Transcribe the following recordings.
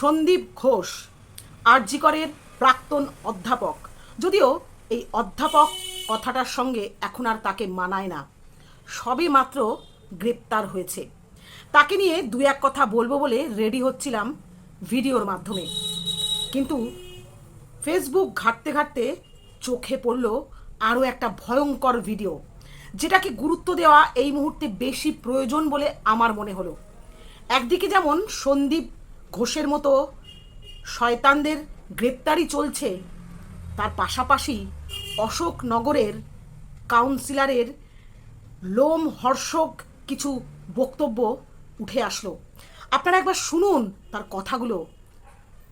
সন্দীপ ঘোষ আরজিকরের প্রাক্তন অধ্যাপক। যদিও এই অধ্যাপক কথাটার সঙ্গে এখন আর তাকে মানায় না। সবে মাত্র গ্রেপ্তার হয়েছে। তাকে নিয়ে দু এক কথা বলব বলে রেডি হচ্ছিলাম ভিডিওর মাধ্যমে। কিন্তু ফেসবুক ঘাঁটতে ঘাঁটতে চোখে পড়ল আরও একটা ভয়ঙ্কর ভিডিও, যেটাকে গুরুত্ব দেওয়া এই মুহূর্তে বেশি প্রয়োজন বলে আমার মনে হলো। একদিকে যেমন সন্দীপ ঘোষের মতো শয়তানদের গ্রেপ্তারি চলছে। তার পাশাপাশি অশোকনগরের কাউন্সিলরের লোম হর্ষক কিছু বক্তব্য উঠে আসলো। আপনারা একবার শুনুন তার কথাগুলো।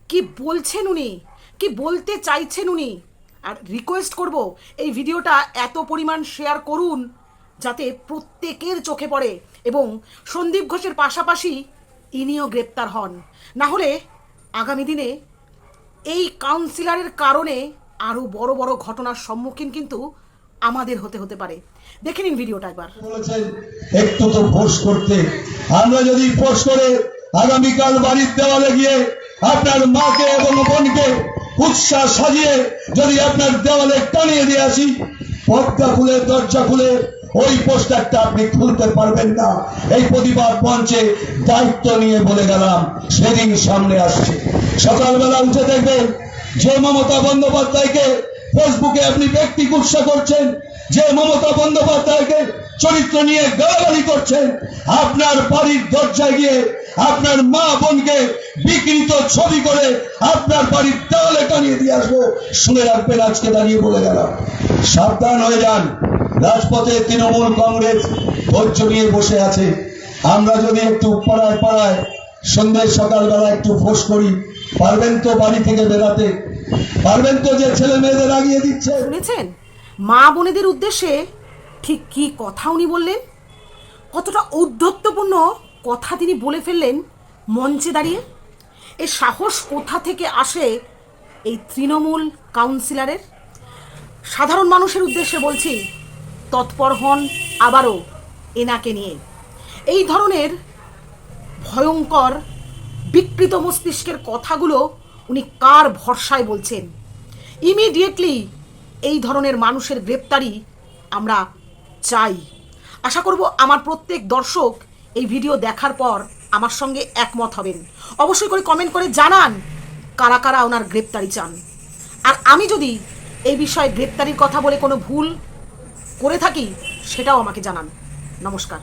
কি বলছেন উনি? কি বলতে চাইছেন উনি? আর রিকোয়েস্ট করব এই ভিডিওটা এত পরিমাণ শেয়ার করুন, যাতে প্রত্যেকের চোখে পড়ে এবং সন্দীপ ঘোষের পাশাপাশি ইনিও গ্রেপ্তার হন। না হলে আগামী দিনে এই কাউন্সিলারের কারণে আরও বড় বড় ঘটনার সম্মুখীন কিন্তু আমাদের হতে হতে পারে। দেখে নিন ভিডিওটা একবার। একটু তো ফোর্স করতে। আমরা যদি ফোর্স করে, আগামীকাল বাড়ির দেওয়ালে গিয়ে আপনার মাকে এবং বোনকে উৎসাহ সাজিয়ে যদি আপনার দেওয়ালে টানিয়ে দিয়ে আসি পর্দা খুলে দরজা খুলে ওই পোস্টারটা আপনি খুলতে পারবেন না। এই প্রতিবাদ মঞ্চে দায়িত্ব নিয়ে বলে গেলাম, সেদিন সামনে আসছে। সকালবেলা উঠে দেখবেন যে মমতা বন্দ্যোপাধ্যায়কে ফেসবুকে আপনি ব্যক্তি গুৎসা করছেন, যে মমতা বন্দ্যোপাধ্যায়কে চরিত্র নিয়ে গালাগালি করছেন, আপনার বাড়ির দরজায় গিয়ে আপনার মা বোনকে বিকৃত ছবি করে আপনার বাড়ির দেওয়ালে টানিয়ে দিয়ে আসব। শুনে রাখবেন, আজকে দাঁড়িয়ে বলে গেলাম। সাবধান হয়ে যান। রাজপথে তৃণমূল কংগ্রেস ধৈর্য নিয়ে বসে আছে। আমরা যদি একটু পাড়ায় পাড়ায় সন্ধ্যে সকালবেলা একটু ফোর্স করি, পারবেন তো বাড়ি থেকে বেরাতে? পারবেন তো যে ছেলে মেয়েদের আগিয়ে দিচ্ছে? শুনেছেন? মা বোনেদের উদ্দেশ্যে ঠিক কি কথা উনি বললেন? কতটা ঔদ্ধত্যপূর্ণ কথা তিনি বলে ফেললেন মঞ্চে দাঁড়িয়ে? এ সাহস কোথা থেকে আসে এই তৃণমূল কাউন্সিলরের? সাধারণ মানুষের উদ্দেশ্যে বলছি তৎপর হন আবারও এনাকে নিয়ে। এই ধরনের ভয়ঙ্কর বিকৃত মস্তিষ্কের কথাগুলো উনি কার ভরসায় বলছেন? ইমিডিয়েটলি এই ধরনের মানুষের গ্রেপ্তারি আমরা চাই। আশা করব আমার প্রত্যেক দর্শক এই ভিডিও দেখার পর আমার সঙ্গে একমত হবেন। অবশ্যই করে কমেন্ট করে জানান কারা কারা ওনার গ্রেপ্তারি চান। আর আমি যদি এই বিষয়ে গ্রেপ্তারির কথা বলে কোনো ভুল করে থাকি সেটাও আমাকে জানান। নমস্কার।